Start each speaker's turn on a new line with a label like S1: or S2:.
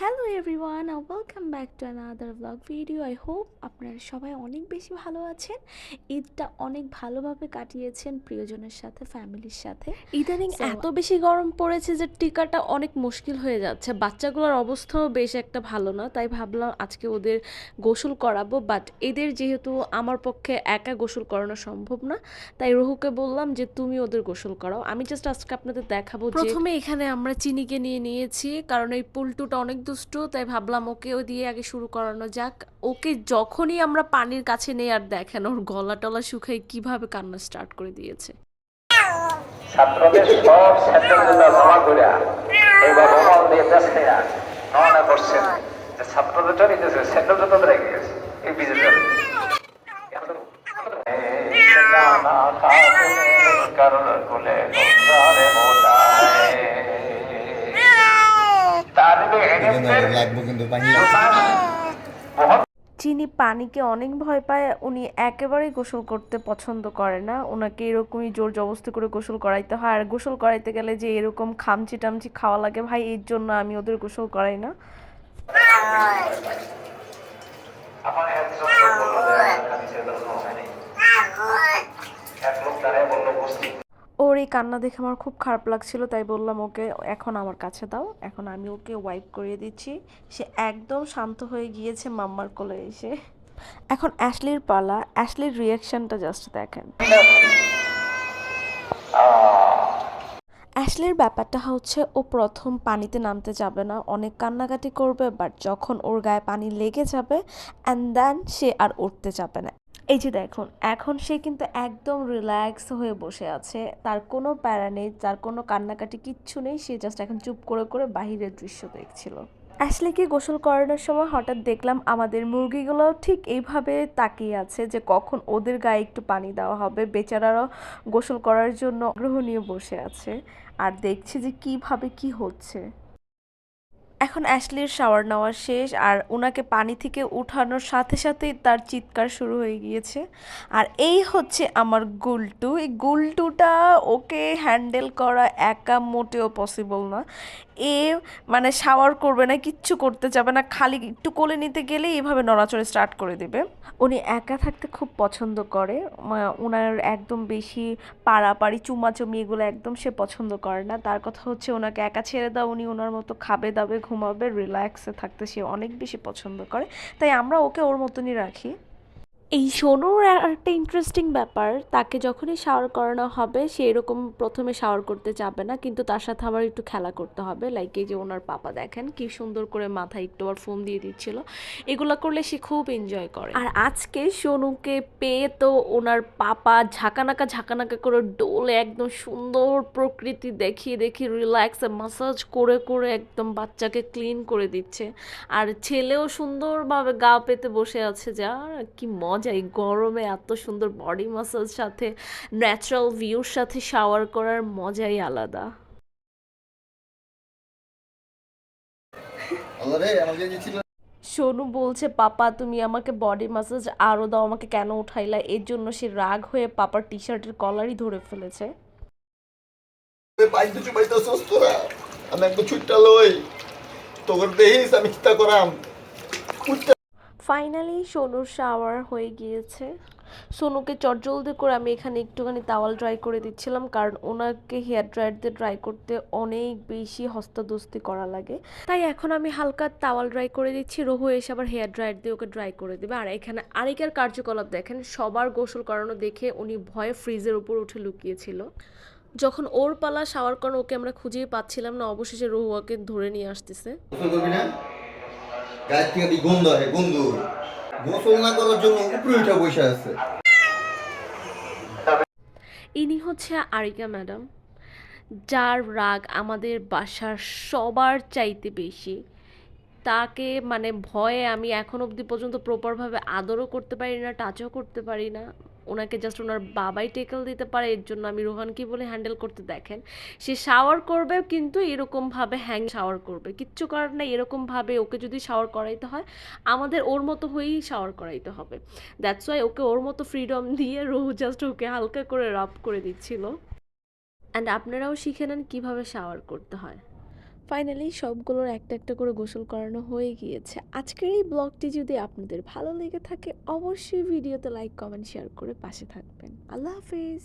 S1: Hello everyone welcome back to another blog video I hope আপনারা সবাই অনেক বেশি ভালো আছেন। ঈদটা অনেক ভালোভাবে কাটিয়েছেন প্রিয়জনের সাথে ফ্যামিলির সাথে।
S2: ইদানিং এত বেশি গরম পড়েছে যে টিকাটা অনেক মুশকিল হয়ে যাচ্ছে। বাচ্চাগুলোর অবস্থাও বেশ একটা ভালো না তাই ভাবলাম আজকে ওদের গোসল করাবো। বাট এদের যেহেতু আমার পক্ষে একা গোসল করানো সম্ভব না তাই রুহুকে বললাম যে তুমি ওদের গোসল করাও। আমি জাস্ট আজকে আপনাদের দেখাবো প্রথমে এখানে আমরা চিনিকে নিয়ে নিয়েছি কারণ এই পুলটুটা অনেক দুষ্টু, তাই ভাবলাম ওকে ও দিয়ে আগে শুরু করানো যাক। ওকে যখনই আমরা পানির কাছে নেই আর দেখেন, ওর গলা টলা শুকাই কীভাবে কান্না স্টার্ট করে দিয়েছে।
S3: ছাত্রদের সব ছাত্রগুলো জমা করে এবার রোমাল দিয়ে বেসে রওনা করছেন। ছাত্রদের জন্য সেন্টার যত রেখে গেছে এই বিজেপি কারণ কোলে গঙ্গারে মোলায় তার
S4: কিন্তু লাগবো কিন্তু পানি
S3: বহুত
S2: চিনি পানিকে অনেক ভয় পায় উনি একেবারেই গোসল করতে পছন্দ করে না। ওনাকে এরকমই জোর জবস্তি করে গোসল করাইতে হয়। আর গোসল করাইতে গেলে যে এরকম খামচি টামচি খাওয়া লাগে ভাই এর জন্য আমি ওদের গোসল করাই না
S3: আমার একজন লোক বলল যে আমি ছেলে হয়নি এক লোক দাঁড়ায় বলল বসতি
S2: ওর এই কান্না দেখে আমার খুব খারাপ লাগছিল, তাই বললাম, ওকে এখন আমার কাছে দাও, এখন আমি ওকে ওয়াইপ করিয়ে দিচ্ছি। সে একদম শান্ত হয়ে গিয়েছে মাম্মার কোলে এসে। এখন অ্যাশলির পালা, অ্যাশলির রিয়াকশনটা জাস্ট দেখেন। অ্যাশলির ব্যাপারটা হচ্ছে, ও প্রথম পানিতে নামতে যাবে না, অনেক কান্নাকাটি করবে বাট যখন ওর গায়ে পানি লেগে যাবে অ্যান্ড দেন সে আর উঠতে যাবে না। এই যে দেখুন, এখন সে কিন্তু একদম রিল্যাক্স হয়ে বসে আছে। তার কোনো প্যারা নেই তার কোনো কান্নাকাটি কিচ্ছু নেই, সে জাস্ট এখন চুপ করে করে বাহিরের দৃশ্য দেখছিল। অ্যাশলিকে গোসল করানোর সময় হঠাৎ দেখলাম আমাদের মুরগিগুলো ঠিক এইভাবে তাকিয়ে আছে যে কখন ওদের গায়ে একটু পানি দেওয়া হবে। বেচারারও গোসল করার জন্য আগ্রহ নিয়ে বসে আছে। আর দেখছে যে কীভাবে কি হচ্ছে। এখন অ্যাশলির শাওয়ার নেওয়া শেষ আর ওনাকে পানি থেকে উঠানোর সাথে সাথেই তার চিৎকার শুরু হয়ে গিয়েছে। আর এই হচ্ছে আমার গুলটু। এই গুলটুটা ওকে হ্যান্ডেল করা একা মোটেও পসিবল না। এ মানে শাওয়ার করবে না, কিচ্ছু করতে যাবে না, খালি একটু কোলে নিতে গেলেই এভাবে নড়াচড়ে স্টার্ট করে দেবে। উনি একা থাকতে খুব পছন্দ করে। ওনার একদম বেশি পাড়াপাড়ি চুমাচুমি এগুলো একদম সে পছন্দ করে না। তার কথা হচ্ছে, ওনাকে একা ছেড়ে দাও, উনি ওনার মতো খাবে দাবে ঘুমাবে রিল্যাক্সে থাকতে সে অনেক বেশি পছন্দ করে। তাই আমরা ওকে ওর মতনই রাখি। এই সোনুর আর একটা ইন্টারেস্টিং ব্যাপার, তাকে যখনই শাওয়ার করানো হবে, সে এরকম প্রথমে শাওয়ার করতে যাবে না, কিন্তু তার সাথে আবার একটু খেলা করতে হবে। লাইক এই যে ওনার পাপা দেখেন, কি সুন্দর করে মাথায় একটু আবার ফোন দিয়ে দিচ্ছিল। এগুলো করলে সে খুব এনজয় করে। আর আজকে সোনুকে পেয়ে তো ওনার পাপা ঝাঁকানাকা ঝাঁকানাকা করে ডোলে একদম সুন্দর প্রকৃতি দেখিয়ে দেখিয়ে রিল্যাক্সে মাসাজ করে করে একদম বাচ্চাকে ক্লিন করে দিচ্ছে। আর ছেলেও সুন্দরভাবে গা পেতে বসে আছে যা কি মজা এই গরমে এত সুন্দর বডি মাসাজ সাথে ন্যাচারাল ভিউর সাথে শাওয়ার করার মজাই আলাদা। সোনু বলছে পাপা তুমি আমাকে বডি মাসাজ আরও দাও আমাকে কেন উঠাইলা? এর জন্য সে রাগ হয়ে পাপার টি শার্টের কলারই ধরে ফেলেছে।
S4: তোরা আমি একটু ছুটটা লই দেখিস আমি চিন্তা করাম।
S2: ফাইনালি সোনুর শাওয়ার হয়ে গিয়েছে। সোনুকে চটজলদি করে আমি এখানে একটুখানি তাওয়াল ড্রাই করে দিচ্ছিলাম, কারণ ওনাকে হেয়ার ড্রায়ার দিয়ে ড্রাই করতে অনেক বেশি হস্তদস্তি করা লাগে। তাই এখন আমি হালকা তাওয়াল ড্রাই করে দিচ্ছি, রোহু এসে আবার হেয়ার ড্রায়ার দিয়ে ওকে ড্রাই করে দেবে। আর এখানে আরেকের কার্যকলাপ দেখেন, সবার গোসল করানো দেখে উনি ভয়ে ফ্রিজের উপর উঠে লুকিয়েছিল। যখন ওর পালা শাওয়ার করানো ওকে আমরা খুঁজেই পাচ্ছিলাম না, অবশেষে রোহুয়াকে ধরে নিয়ে আসতেছে।
S4: গায়ের থেকে গন্ধ আসে গোসল না করার জন্য উপরে বসে আছে।
S2: ইনি হচ্ছে আরিকা ম্যাডাম, যার রাগ আমাদের বাসার সবার চাইতে বেশি। তাকে মানে ভয়ে আমি এখন অবধি পর্যন্ত প্রপারভাবে আদরও করতে পারি না টাচও করতে পারি না। ওনাকে জাস্ট ওনার বাবাই টেকেল দিতে পারে, এর জন্য আমি রোহানকে বলে হ্যান্ডেল করতে দেখেন। সে শাওয়ার করবে কিন্তু এরকমভাবে হ্যাং শাওয়ার করবে, কিচ্ছু করার না এরকমভাবে ওকে যদি শাওয়ার করাইতে হয়, আমাদের ওর মতো হয়েই শাওয়ার করাইতে হবে। দ্যাটস ওয়াই ওকে ওর মতো ফ্রিডম দিয়ে রোহু জাস্ট ওকে হালকা করে রাব করে দিচ্ছিল। অ্যান্ড আপনারাও শিখে নেন কীভাবে শাওয়ার করতে হয়। ফাইনালি সবগুলোর একটা একটা করে গোসল করানো হয়ে গিয়েছে। আজকের এই ব্লগটি যদি আপনাদের ভালো লেগে থাকে, অবশ্যই ভিডিওতে লাইক কমেন্ট শেয়ার করে পাশে থাকবেন। আল্লাহ হাফিজ!